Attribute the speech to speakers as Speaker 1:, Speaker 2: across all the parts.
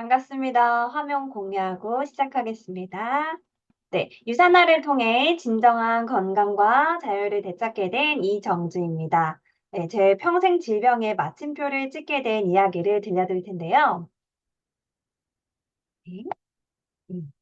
Speaker 1: 반갑습니다. 화면 공유하고 시작하겠습니다. 네, 유산화를 통해 진정한 건강과 자유를 되찾게 된 이정주입니다. 네, 제 평생 질병의 마침표를 찍게 된 이야기를 들려드릴 텐데요. 네. 음.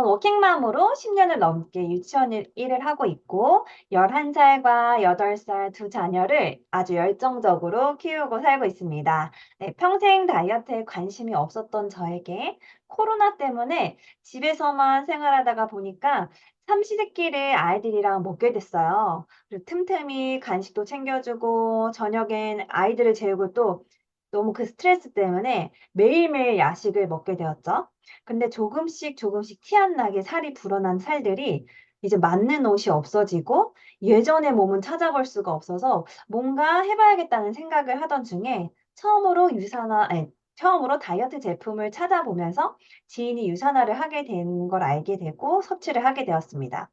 Speaker 1: 전 워킹맘으로 10년을 넘게 유치원 일- 일을 하고 있고 11살과 8살 두 자녀를 아주 열정적으로 키우고 살고 있습니다. 네, 평생 다이어트에 관심이 없었던 저에게 코로나 때문에 집에서만 생활하다가 보니까 삼시세끼를 아이들이랑 먹게 됐어요. 그리고 틈틈이 간식도 챙겨주고 저녁엔 아이들을 재우고 또 너무 그 스트레스 때문에 매일매일 야식을 먹게 되었죠. 근데 조금씩 조금씩 티 안 나게 살이 불어난 살들이 이제 맞는 옷이 없어지고 예전의 몸은 찾아볼 수가 없어서 뭔가 해 봐야겠다는 생각을 하던 중에 처음으로 유산화 아니 처음으로 다이어트 제품을 찾아보면서 지인이 유산화를 하게 된 걸 알게 되고 섭취를 하게 되었습니다.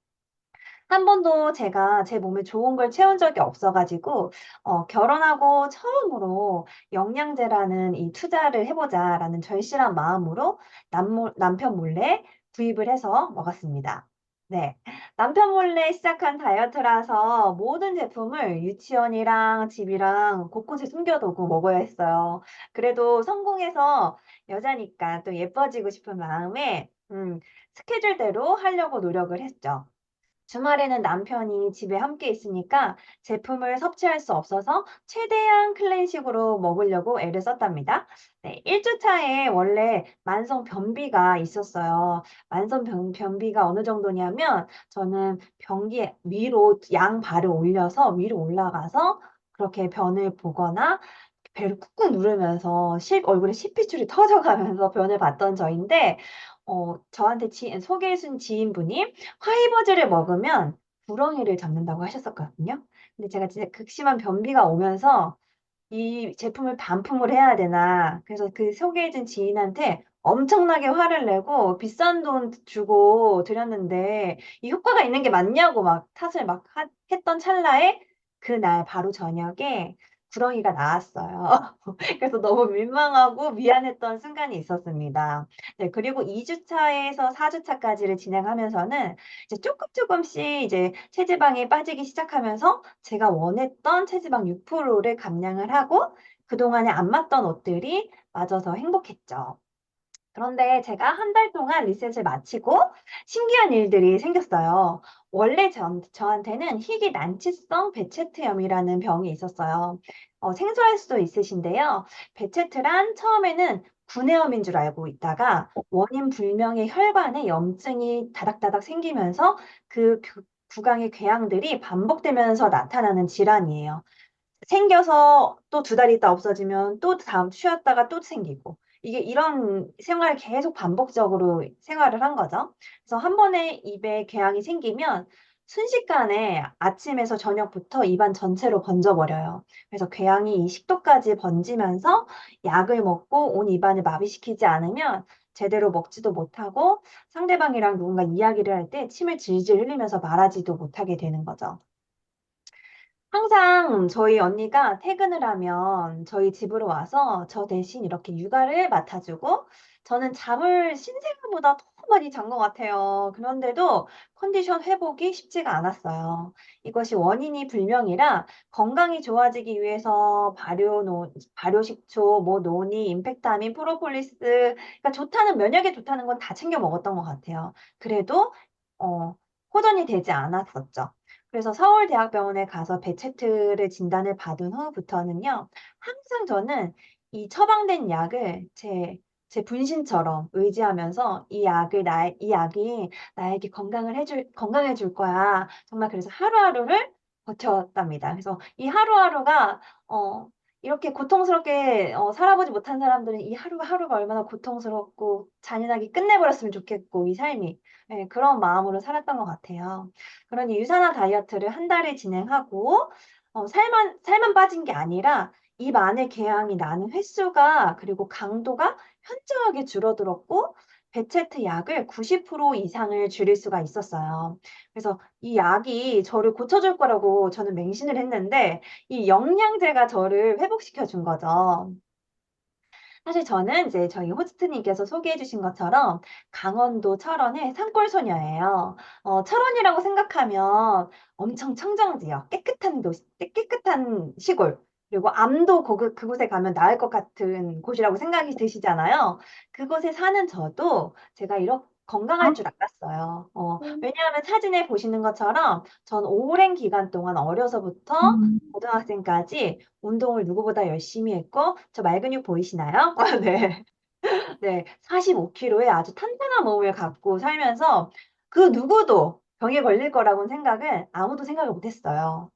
Speaker 1: 한 번도 제가 제 몸에 좋은 걸 채운 적이 없어 가지고 어 결혼하고 처음으로 '영양제라는 이 투자를 해 보자.'라는 절실한 마음으로 남몰 남편 몰래 구입을 해서 먹었습니다. 네. 남편 몰래 시작한 다이어트라서 모든 제품을 유치원이랑 집이랑 곳곳에 숨겨 두고 먹어야 했어요. 그래도 성공해서 여자니까 또 예뻐지고 싶은 마음에 음 스케줄대로 하려고 노력을 했죠. 주말에는 남편이 집에 함께 있으니까 제품을 섭취할 수 없어서 최대한 클래식으로 먹으려고 애를 썼답니다. 네, 1주 차에 원래 만성 변비가 있었어요. 만성 변, 변비가 어느 정도냐면 저는 변기 위로 양 발을 올려서 위로 올라가서 그렇게 변을 보거나 배를 꾹꾹 누르면서 실 얼굴에 실핏줄이 터져가면서 변을 봤던 저인데 어 저한테 지 소개해 준 지인분이 화이버즈를 먹으면 구렁이를 잡는다고 하셨었거든요. 근데 제가 진짜 극심한 변비가 오면서 '이 제품을 반품을 해야 되나.' 그래서 그 소개해 준 지인한테 엄청나게 화를 내고 비싼 돈 주고 드렸는데 이 효과가 있는 게 맞냐고 막 탓을 막 하 했던 찰나에 그날 바로 저녁에 구렁이가 나왔어요. 그래서 너무 민망하고 미안했던 순간이 있었습니다. 네 그리고 2 주차에서 4 주차까지를 진행하면서는 이제 쪼끔 쪼끔씩 이제 체지방이 빠지기 시작하면서 제가 원했던 체지방 6%를 감량을 하고 그동안에 안 맞던 옷들이 맞아서 행복했죠. 그런데 제가 한 달 동안 리셋을 마치고 신기한 일들이 생겼어요. 원래 전 저한테는 희귀 난치성 베체트염이라는 병이 있었어요. 어 생소할 수도 있으신데요. 베체트란 처음에는 구내염인 줄 알고 있다가 원인 불명의 혈관에 염증이 다닥다닥 생기면서 그구 구강의 궤양들이 반복되면서 나타나는 질환이에요. 생겨서 또 두 달 있다 없어지면 또 다음 쉬었다가 또 생기고 이게 이런 생활을 계속 반복적으로 생활을 한 거죠. 그래서 한 번에 입에 궤양이 생기면 순식간에 아침에서 저녁부터 입안 전체로 번져 버려요. 그래서 궤양이 이 식도까지 번지면서 약을 먹고 온 입안을 마비시키지 않으면 제대로 먹지도 못하고 상대방이랑 누군가 이야기를 할 때 침을 질질 흘리면서 말하지도 못하게 되는 거죠. 항상 저희 언니가 퇴근을 하면 저희 집으로 와서 저 대신 이렇게 육아를 맡아 주고 저는 잠을 신생아보다 더 많이 잔 것 같아요. 그런데도 컨디션 회복이 쉽지가 않았어요. 이것이 원인이 불명이라 건강이 좋아지기 위해서 발효 노 발효 식초, 뭐 노니, 임팩타민, 프로폴리스 그러니까 좋다는 면역에 좋다는 건 다 챙겨 먹었던 것 같아요. 그래도 어 호전이 되지 않았었죠. 그래서 서울대학병원에 가서 베체트를 진단을 받은 후부터는요. 항상 저는 이 처방된 약을 제 제 분신처럼 의지하면서 '이 약을 나의 이 약이 나에게 건강을 해줄 건강해 줄 거야.' 정말 그래서 하루하루를 버텼답니다. 그래서 이 하루하루가 어 이렇게 고통스럽게 어 살아보지 못한 사람들은 이 하루가 하루가 얼마나 고통스럽고 잔인하게 끝내 버렸으면 좋겠고 이 삶이. 예 그런 마음으로 살았던 것 같아요. 그러니 유산화 다이어트를 한 달을 진행하고 어 살만 살만 빠진 게 아니라 입 안에 궤양이 나는 횟수가 그리고 강도가 현저하게 줄어들었고 베체트 약을 90% 이상을 줄일 수가 있었어요. 그래서 이 약이 저를 고쳐 줄 거라고 저는 맹신을 했는데 이 영양제가 저를 회복시켜 준 거죠. 사실 저는 이제 저희 호스트님께서 소개해 주신 것처럼 강원도 철원의 산골 소녀예요. 어, 철원이라고 생각하면 엄청 청정지역, 깨끗한 도시, 깨끗한 시골, 그리고 암도 그, 그곳에 가면 나을 것 같은 곳이라고 생각이 드시잖아요. 그곳에 사는 저도 제가 이렇게 건강할 줄 알았어요. 어, 왜냐하면 사진에 보시는 것처럼 전 오랜 기간 동안 어려서부터
Speaker 2: 음.
Speaker 1: 고등학생까지 운동을 누구보다 열심히 했고, 저 말근육 보이시나요? 네. 네, 45kg의 아주 탄탄한 몸을 갖고 살면서 그 누구도 병에 걸릴 거라고는 생각을 아무도 생각을 못 했어요.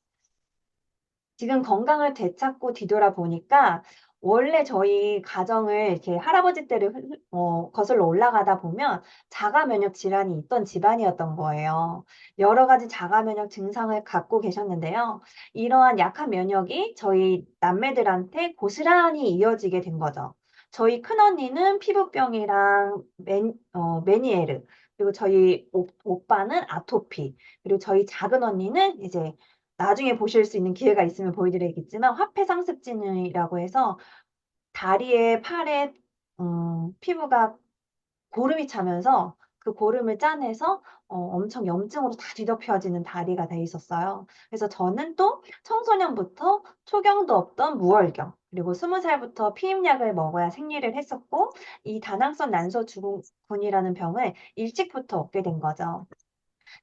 Speaker 1: 지금 건강을 되찾고 뒤돌아보니까 원래 저희 가정을 이렇게 할아버지 때를 어, 거슬러 올라가다 보면 자가 면역 질환이 있던 집안이었던 거예요. 여러 가지 자가 면역 증상을 갖고 계셨는데요. 이러한 약한 면역이 저희 남매들한테 고스란히 이어지게 된 거죠. 저희 큰언니는 피부병이랑 맨, 어, 메니에르, 그리고 저희 오, 오빠는 아토피, 그리고 저희 작은 언니는 이제 나중에 보실 수 있는 기회가 있으면 보여드리겠지만 화폐 상습진이라고 해서 다리에 팔에 음, 피부가 고름이 차면서 그 고름을 짜내서 어, 엄청 염증으로 다 뒤덮여지는 다리가 돼 있었어요. 그래서 저는 또 청소년부터 초경도 없던 무월경 그리고 스무 살부터 피임약을 먹어야 생리를 했었고 이 다낭성 난소 증후군이라는 병을 일찍부터 얻게 된 거죠.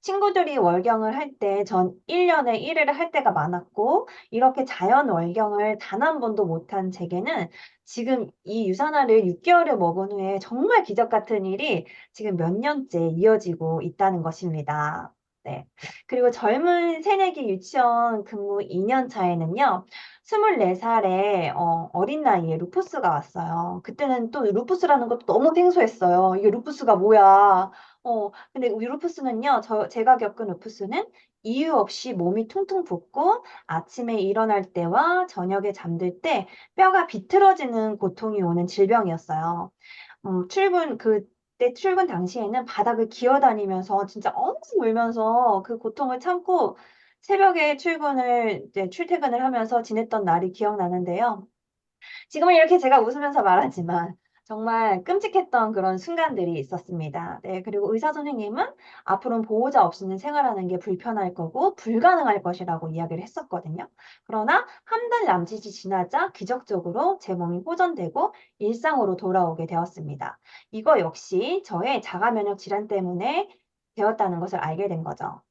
Speaker 1: 친구들이 월경을 할 때 전 1년에 1회를 할 때가 많았고 이렇게 자연 월경을 단 한 번도 못한 제게는 지금 이 유산화를 6개월을 먹은 후에 정말 기적 같은 일이 지금 몇 년째 이어지고 있다는 것입니다. 네. 그리고 젊은 새내기 유치원 근무 2년 차에는요, 24살에 어, 어린 나이에 루푸스가 왔어요. 그때는 또 루푸스라는 것도 너무 생소했어요. 이게 루푸스가 뭐야? 어, 근데 루푸스는요, 저, 제가 겪은 루푸스는 이유 없이 몸이 퉁퉁 붓고 아침에 일어날 때와 저녁에 잠들 때 뼈가 비틀어지는 고통이 오는 질병이었어요. 음, 출근, 그 때 출근 당시에는 바닥을 기어다니면서 진짜 엉엉 울면서 그 고통을 참고 새벽에 출근을, 이제 출퇴근을 하면서 지냈던 날이 기억나는데요. 지금은 이렇게 제가 웃으면서 말하지만 정말 끔찍했던 그런 순간들이 있었습니다. 네, 그리고 의사 선생님은 앞으로는 보호자 없이는 생활하는 게 불편할 거고 불가능할 것이라고 이야기를 했었거든요. 그러나 한 달 남짓이 지나자 기적적으로 제 몸이 호전되고 일상으로 돌아오게 되었습니다. 이거 역시 저의 자가 면역 질환 때문에 되었다는 것을 알게 된 거죠.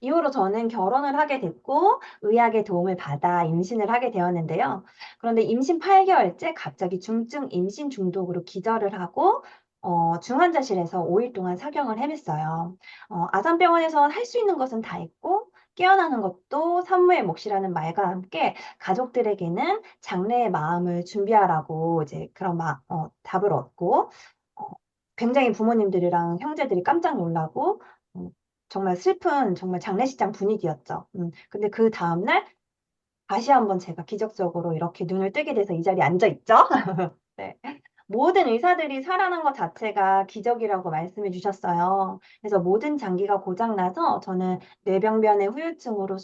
Speaker 1: 이후로 저는 결혼을 하게 됐고 의학의 도움을 받아 임신을 하게 되었는데요. 그런데 임신 8개월째 갑자기 중증 임신 중독으로 기절을 하고 어, 중환자실에서 5일 동안 사경을 헤맸어요. 어, 아산병원에서 할수 있는 것은 다 했고 깨어나는 것도 산모의 몫이라는 말과 함께 가족들에게는 장래의 마음을 준비하라고 이제 그런 마, 어, 답을 얻고 어, 굉장히 부모님들이랑 형제들이 깜짝 놀라고 어, 정말 슬픈 정말 장례식장 분위기였죠. 음, 근데 그 다음날 다시 한번 제가 기적적으로 이렇게 눈을 뜨게 돼서 이 자리에 앉아 있죠. 네. 모든 의사들이 살아난 것 자체가 기적이라고 말씀해 주셨어요. 그래서 모든 장기가 고장나서 저는 뇌병변의 후유증으로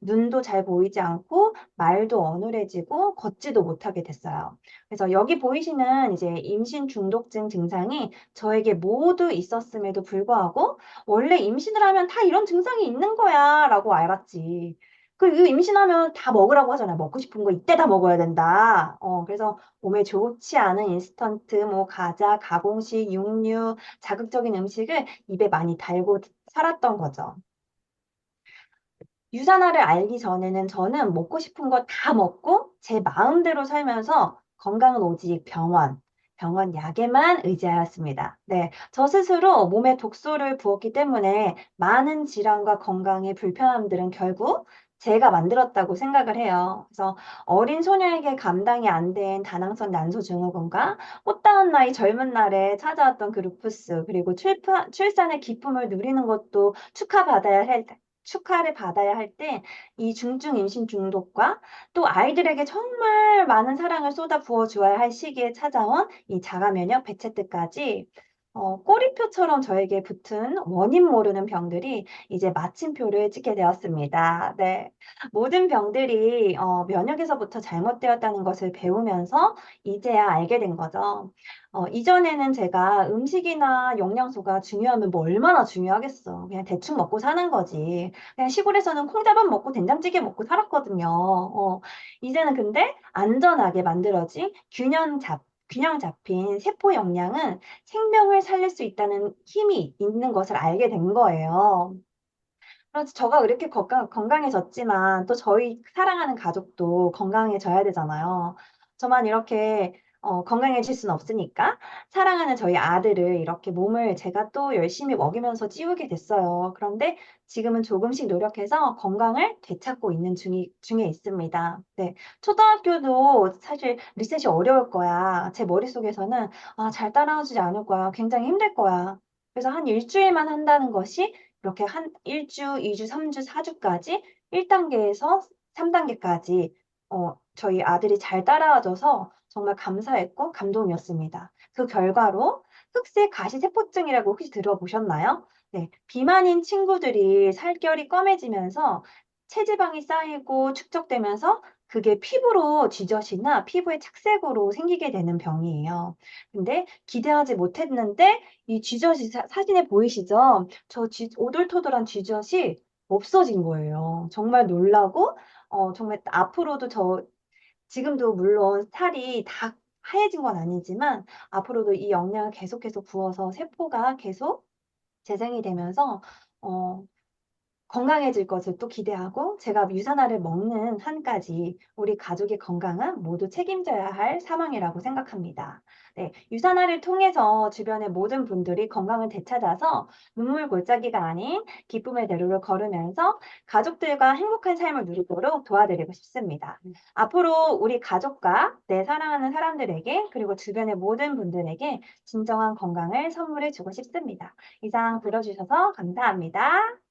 Speaker 1: 눈도 잘 보이지 않고 말도 어눌해지고 걷지도 못하게 됐어요. 그래서 여기 보이시는 이제 임신 중독증 증상이 저에게 모두 있었음에도 불구하고 원래 임신을 하면 다 이런 증상이 있는 거야 라고 알았지. 그 임신하면 다 먹으라고 하잖아요. 먹고 싶은 거 이때 다 먹어야 된다. 어, 그래서 몸에 좋지 않은 인스턴트, 뭐 과자, 가공식, 육류, 자극적인 음식을 입에 많이 달고 살았던 거죠. 유산화를 알기 전에는 저는 먹고 싶은 거 다 먹고 제 마음대로 살면서 건강은 오직 병원, 병원 약에만 의지하였습니다. 네, 저 스스로 몸에 독소를 부었기 때문에 많은 질환과 건강의 불편함들은 결국 제가 만들었다고 생각을 해요. 그래서 어린 소녀에게 감당이 안 된 다낭성 난소 증후군과 꽃다운 나이 젊은 날에 찾아왔던 그 루푸스 그리고 출파, 출산의 기쁨을 누리는 것도 축하받아야 할 축하를 받아야 할 때 이 중증 임신 중독과 또 아이들에게 정말 많은 사랑을 쏟아 부어 주어야 할 시기에 찾아온 이 자가 면역 배체뜨까지 어, 꼬리표처럼 저에게 붙은 원인 모르는 병들이 이제 마침표를 찍게 되었습니다. 네. 모든 병들이 어, 면역에서부터 잘못되었다는 것을 배우면서 이제야 알게 된 거죠. 어, 이전에는 제가 음식이나 영양소가 중요하면 뭐 얼마나 중요하겠어. 그냥 대충 먹고 사는 거지. 그냥 시골에서는 콩자반 먹고 된장찌개 먹고 살았거든요. 어, 이제는 근데 안전하게 만들어진 균형 잡 균형 잡힌 세포 영양은 생명을 살릴 수 있다는 힘이 있는 것을 알게 된 거예요. 그래서 저가 이렇게 건강, 건강해졌지만 또 저희 사랑하는 가족도 건강해져야 되잖아요. 저만 이렇게 어, 건강해질 수는 없으니까 사랑하는 저희 아들을 이렇게 몸을 제가 또 열심히 먹이면서 찌우게 됐어요. 그런데 지금은 조금씩 노력해서 건강을 되찾고 있는 중이, 중에 있습니다. 네. 초등학교도 사실 리셋이 어려울 거야. 제 머릿속에서는 아, 잘 따라오지 않을 거야. 굉장히 힘들 거야. 그래서 한 일주일만 한다는 것이 이렇게 한 1주, 2주, 3주, 4주까지 1단계에서 3단계까지 어, 저희 아들이 잘 따라와줘서 정말 감사했고 감동이었습니다. 그 결과로 흑색 가시세포증이라고 혹시 들어보셨나요? 네, 비만인 친구들이 살결이 검해지면서 체지방이 쌓이고 축적되면서 그게 피부로 쥐젖이나 피부의 착색으로 생기게 되는 병이에요. 근데 기대하지 못했는데 이 쥐젖이 사, 사진에 보이시죠? 저 쥐, 오돌토돌한 쥐젖이 없어진 거예요. 정말 놀라고 어, 정말 앞으로도 저 지금도 물론 살이 다 하얘진 건 아니지만 앞으로도 이 영양을 계속해서 부어서 세포가 계속 재생이 되면서 어, 건강해질 것을 또 기대하고 제가 유산화를 먹는 한까지 우리 가족의 건강은 모두 책임져야 할 사망이라고 생각합니다. 네, 유산화를 통해서 주변의 모든 분들이 건강을 되찾아서 눈물 골짜기가 아닌 기쁨의 대로를 걸으면서 가족들과 행복한 삶을 누리도록 도와드리고 싶습니다. 앞으로 우리 가족과 내 사랑하는 사람들에게 그리고 주변의 모든 분들에게 진정한 건강을 선물해 주고 싶습니다. 이상 들어주셔서 감사합니다.